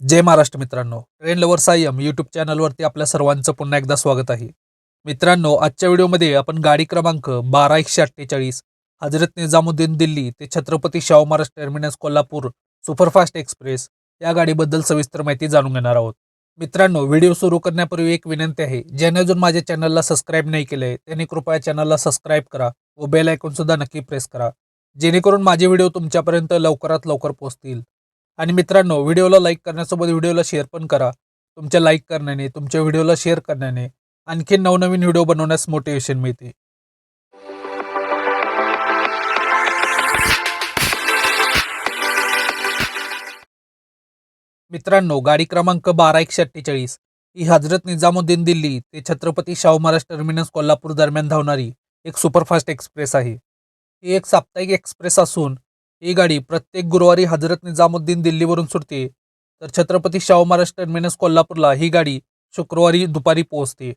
जय महाराष्ट्र मित्रांनो. Train lover Sayam YouTube चॅनलवरती आपल्या सर्वांचं पुन्हा एकदा स्वागत आहे. मित्रांनो आजच्या व्हिडिओमध्ये आपण गाडी क्रमांक बारा एकशे अठ्ठेचाळीस हजरत निजामुद्दीन दिल्ली ते Chhatrapati Shahu Maharaj Terminus Kolhapur superfast express या गाडीबद्दल सविस्तर माहिती जाणून घेणार आहोत. मित्रांनो व्हिडिओ सुरू करण्यापूर्वी एक विनंती आहे. ज्याने अजून माझ्या चॅनलला सबस्क्राईब नाही केले त्यांनी कृपया चॅनलला सबस्क्राईब करा व बेल आयकॉन सुद्धा नक्की प्रेस करा. जेणेकरून माझे व्हिडिओ तुमच्यापर्यंत लवकरात लवकर पोहोचतील. आणि मित्रांनो व्हिडिओला लाईक करण्यासोबत व्हिडिओला शेअर पण करा. तुमच्या लाईक करण्याने तुमच्या व्हिडिओला शेअर करण्याने आणखी नवनवीन व्हिडिओ बनवण्यास मोटिवेशन मिळते. मित्रांनो गाडी क्रमांक बारा एकशे अठ्ठेचाळीस. ही हजरत निजामुद्दीन दिल्ली ते छत्रपती शाहू महाराज टर्मिनस कोल्हापूर दरम्यान धावणारी एक सुपरफास्ट एक्सप्रेस आहे. ही एक साप्ताहिक एक्सप्रेस असून ही गाडी प्रत्येक गुरुवारी हजरत निजामुद्दीन दिल्लीवरून सुटते. तर छत्रपती शाहू महाराज टर्मिनस कोल्हापूरला ही गाडी शुक्रवारी दुपारी पोहोचते.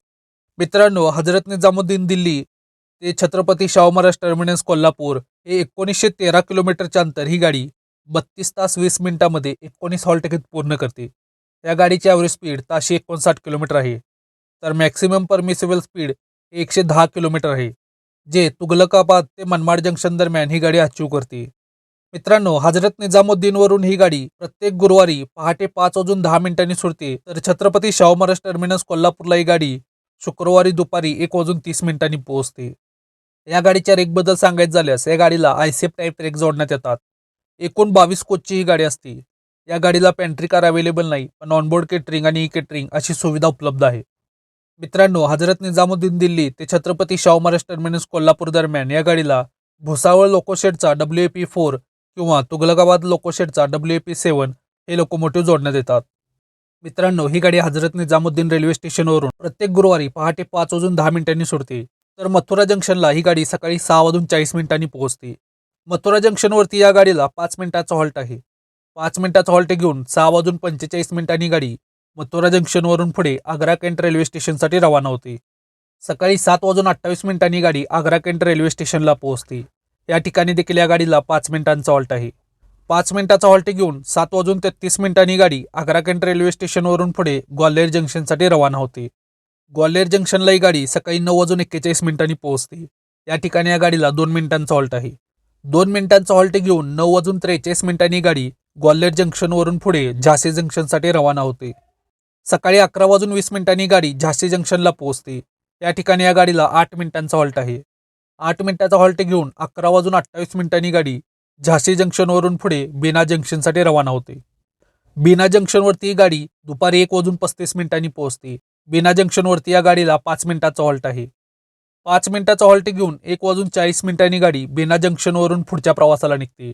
मित्रांनो हजरत निजामुद्दीन दिल्ली ते छत्रपती शाहू महाराज टर्मिनस कोल्हापूर हे एकोणीसशे तेरा किलोमीटरचे अंतर ही गाडी बत्तीस तास वीस मिनिटांमध्ये एकोणीस हॉल टिकीट पूर्ण करते. या गाडीची ॲव्हरेज स्पीड ताशे एकोणसाठ किलोमीटर आहे. तर मॅक्सिमम परमिसिबल स्पीड एकशे दहा किलोमीटर आहे. जे तुगलकाबाद ते मनमाड जंक्शन दरम्यान ही गाडी अचीव करते. मित्रांनो हजरत निजामुद्दीनवरून ही गाडी प्रत्येक गुरुवारी पहाटे पाच वाजून दहा मिनिटांनी सुटते. तर छत्रपती शाहू महाराज टर्मिनस कोल्हापूरला ही गाडी शुक्रवारी दुपारी एक वाजून तीस मिनिटांनी पोहोचते. या गाडीच्या रेकबद्दल सांगायचं झाल्यास या गाडीला आयसेफ टाईप रेक जोडण्यात येतात. एकूण बावीस कोचची ही गाडी असते. या गाडीला पॅन्ट्री कार अवेलेबल नाही पण ऑनबोर्ड केटरिंग आणि ई केटरिंग अशी सुविधा उपलब्ध आहे. मित्रांनो हजरत निजामुद्दीन दिल्ली ते छत्रपती शाहू महाराज टर्मिनस कोल्हापूर दरम्यान या गाडीला भुसावळ लोकोशेडचा डब्ल्यू ए पी फोर किंवा तुगलकाबाद लोकोशेडचा डब्ल्यू ए पी सेवन हे लोकोमोटिव्ह जोडण्यात येतात. मित्रांनो ही गाडी हजरत निजामुद्दीन रेल्वे स्टेशनवरून प्रत्येक गुरुवारी पहाटे पाच वाजून दहा मिनिटांनी सुटते. तर मथुरा जंक्शनला ही गाडी सकाळी सहा वाजून चाळीस मिनिटांनी पोहोचते. मथुरा जंक्शनवरती या गाडीला पाच मिनिटाचा हॉल्ट आहे. पाच मिनिटाचा हॉल्ट घेऊन सहा वाजून पंचेचाळीस मिनिटांनी गाडी मथुरा जंक्शनवरून पुढे आग्रा केंट रेल्वे स्टेशनसाठी रवाना होते. सकाळी सात वाजून अठ्ठावीस मिनिटांनी गाडी आग्रा केंट रेल्वे स्टेशनला पोहोचते. या ठिकाणी देखील या गाडीला पाच मिनिटांचा हॉल्ट आहे. पाच मिनिटाचा हॉल्ट घेऊन सात वाजून तेहतीस मिनिटांनी गाडी आग्रा रेल्वे स्टेशनवरून पुढे ग्वाल्हेर जंक्शनसाठी रवाना होते. ग्वाल्हेर जंक्शनला ही गाडी सकाळी नऊ वाजून एक्केचाळीस मिनिटांनी पोहोचते. या ठिकाणी या गाडीला दोन मिनिटांचा हॉल्ट आहे. दोन मिनिटांचा हॉल्ट घेऊन नऊ वाजून त्रेचाळीस मिनिटांनी गाडी ग्वाल्हेर जंक्शनवरून पुढे झाशी जंक्शनसाठी रवाना होते. सकाळी अकरा वाजून वीस मिनिटांनी गाडी झाशी जंक्शनला पोहोचते. या ठिकाणी या गाडीला आठ मिनिटांचा हॉल्ट आहे. आठ मिनिटाचा हॉल्ट घेऊन अकरा वाजून अठ्ठावीस मिनिटांनी गाडी झाशी जंक्शनवरून पुढे बिना जंक्शनसाठी रवाना होते. बिना जंक्शनवरती ही गाडी दुपारी एक वाजून पस्तीस मिनिटांनी पोहोचते. बिना जंक्शनवरती या गाडीला पाच मिनिटाचा हॉल्ट आहे. पाच मिनिटाचा हॉल्ट घेऊन एक वाजून चाळीस मिनिटांनी गाडी बिना जंक्शनवरून पुढच्या प्रवासाला निघते.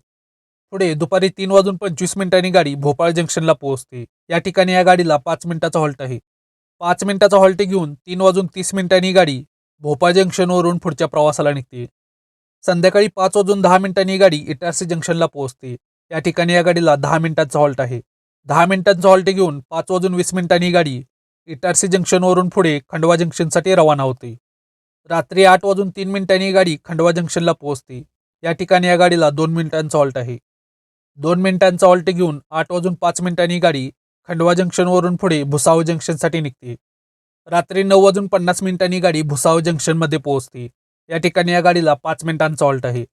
पुढे दुपारी तीन वाजून पंचवीस मिनिटांनी गाडी भोपाळ जंक्शनला पोहोचते. या ठिकाणी या गाडीला पाच मिनिटाचा हॉल्ट आहे. पाच मिनिटाचा हॉल्ट घेऊन तीन वाजून तीस मिनिटांनी गाडी भोपाळ जंक्शनवरून पुढच्या प्रवासाला निघते संध्याकाळी पाच वाजून दहा मिनिटांनी ही गाडी इटारसी जंक्शनला पोहोचते. या ठिकाणी या गाडीला दहा मिनिटांचा हॉल्ट आहे. दहा मिनिटांचा हॉल्ट घेऊन पाच वाजून वीस मिनिटांनी ही गाडी इटारसी जंक्शनवरून पुढे खंडवा जंक्शनसाठी रवाना होते. रात्री आठ वाजून तीन मिनिटांनी ही गाडी खंडवा जंक्शनला पोहोचते. या ठिकाणी या गाडीला दोन मिनिटांचा हॉल्ट आहे. दोन मिनिटांचा हॉल्ट घेऊन आठ वाजून पाच मिनिटांनी ही गाडी खंडवा जंक्शनवरून पुढे भुसावळ जंक्शनसाठी निघते. रात्री नऊ वाजून पन्नास मिनिटांनी गाडी भुसावळ जंक्शनमध्ये पोहोचते. या ठिकाणी या गाडीला पाच मिनिटांचा हॉल्ट आहे.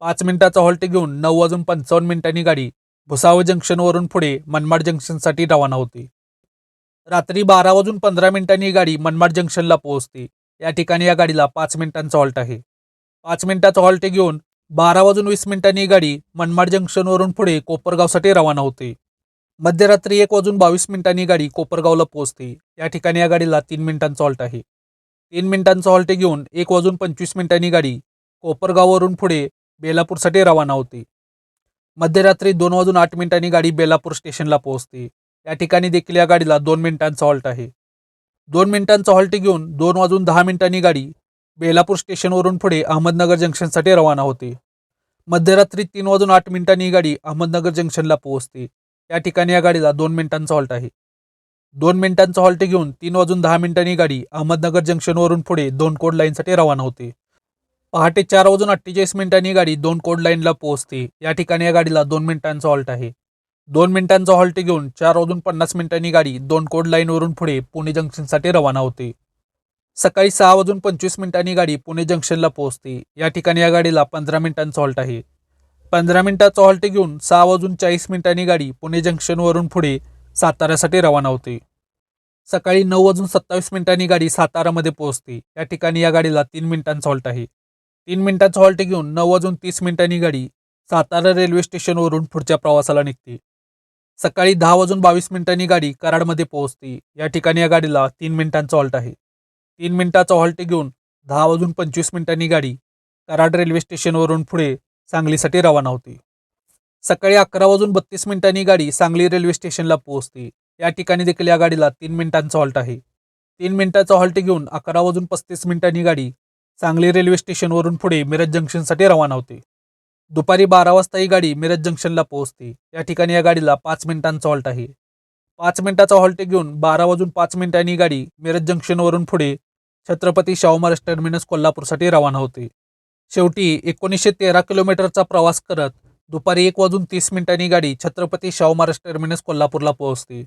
पाच मिनिटाचा हॉल्ट घेऊन नऊ वाजून पंचावन्न मिनिटांनी गाडी भुसावळ जंक्शनवरून पुढे मनमाड जंक्शनसाठी रवाना होते. रात्री बारा वाजून पंधरा मिनिटांनी गाडी मनमाड जंक्शनला पोहोचते. या ठिकाणी या गाडीला पाच मिनिटांचा हॉल्ट आहे. पाच मिनिटाचा हॉल्ट घेऊन बारा वाजून वीस मिनिटांनी गाडी मनमाड जंक्शनवरून पुढे कोपरगावसाठी रवाना होते. मध्यरात्री एक वाजून बावीस मिनिटांनी गाडी कोपरगावला पोहोचते. या ठिकाणी या गाडीला तीन मिनिटांचा हॉल्ट आहे. तीन मिनिटांचा हॉल्ट घेऊन एक वाजून पंचवीस मिनिटांनी गाडी कोपरगाववरून पुढे बेलापूरसाठी रवाना होते. मध्यरात्री दोन वाजून आठ मिनिटांनी गाडी बेलापूर स्टेशनला पोहोचते. या ठिकाणी देखील या गाडीला दोन मिनिटांचा हॉल्ट आहे. दोन मिनिटांचा हॉल्ट घेऊन दोन वाजून दहा मिनिटांनी गाडी बेलापूर स्टेशनवरून पुढे अहमदनगर जंक्शनसाठी रवाना होते. मध्यरात्री तीन वाजून आठ मिनिटांनी ही गाडी अहमदनगर जंक्शनला पोहोचते. या ठिकाणी या गाडीला दोन मिनिटांचा हॉल्ट आहे. दोन मिनिटांचा हॉल्ट घेऊन तीन वाजून दहा मिनिटांनी गाडी अहमदनगर जंक्शनवरून पुढे दोन कोड लाईनसाठी रवाना होते. पहाटे चार वाजून अठ्ठेचाळीस मिनिटांनी गाडी दोन कोड लाईनला पोहोचते. या ठिकाणी या गाडीला दोन मिनिटांचा हॉल्ट आहे. दोन मिनिटांचा हॉल्ट घेऊन चार वाजून पन्नास मिनिटांनी गाडी दोन कोड लाईनवरून पुढे पुणे जंक्शनसाठी रवाना होते. सकाळी सहा वाजून पंचवीस मिनिटांनी गाडी पुणे जंक्शनला पोहोचते. या ठिकाणी या गाडीला पंधरा मिनिटांचा हॉल्ट आहे. पंधरा मिनिटाचा हॉल्ट घेऊन सहा वाजून चाळीस मिनिटांनी गाडी पुणे जंक्शनवरून पुढे साताऱ्यासाठी रवाना होते. सकाळी नऊ वाजून सत्तावीस मिनिटांनी गाडी सातारामध्ये पोहोचते. या ठिकाणी या गाडीला तीन मिनिटांचा हॉल्ट आहे. तीन मिनिटांचा हॉल्ट घेऊन नऊ वाजून तीस मिनिटांनी गाडी सातारा रेल्वे स्टेशनवरून पुढच्या प्रवासाला निघते. सकाळी दहा वाजून बावीस मिनिटांनी गाडी कराडमध्ये पोहोचते. या ठिकाणी या गाडीला तीन मिनिटांचा हॉल्ट आहे. तीन मिनिटाचा हॉल्ट घेऊन दहा वाजून पंचवीस मिनिटांनी गाडी कराड रेल्वे स्टेशनवरून पुढे सांगलीसाठी रवाना होते. सकाळी अकरा वाजून बत्तीस मिनिटांनी गाडी सांगली रेल्वे स्टेशनला पोहोचते. या ठिकाणी देखील या गाडीला तीन मिनिटांचा हॉल्ट आहे. तीन मिनिटाचा हॉल्ट घेऊन अकरा वाजून पस्तीस मिनिटांनी गाडी सांगली रेल्वे स्टेशनवरून पुढे मिरज जंक्शनसाठी रवाना होते. दुपारी बारा वाजता ही गाडी मिरज जंक्शनला पोहोचते. या ठिकाणी या गाडीला पाच मिनिटांचा हॉल्ट आहे. पाच मिनिटाचा हॉल्ट घेऊन बारा वाजून पाच मिनिटांनी गाडी मिरज जंक्शनवरून पुढे छत्रपती शाहू महाराज टर्मिनस कोल्हापूरसाठी रवाना होते. शेवटी एकोणीसशे तेरा किलोमीटरचा प्रवास करत दुपारी एक वाजून तीस मिनिटांनी गाडी छत्रपती शाहू महाराज टर्मिनस कोल्हापूरला पोहोचते.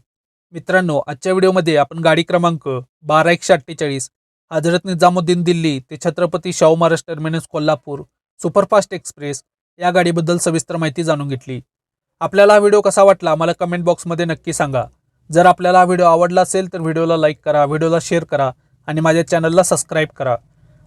मित्रांनो आजच्या व्हिडिओमध्ये आपण गाडी क्रमांक बारा एकशे अठ्ठेचाळीस हजरत निजामुद्दीन दिल्ली ते Chhatrapati Shahu Maharaj Terminus Kolhapur superfast express या गाडीबद्दल सविस्तर माहिती जाणून घेतली. आपल्याला हा व्हिडिओ कसा वाटला मला कमेंट बॉक्समध्ये नक्की सांगा. जर आपल्याला हा व्हिडिओ आवडला असेल तर व्हिडिओला लाईक करा व्हिडिओला शेअर करा आणि माझ्या चॅनलला सबस्क्राईब करा.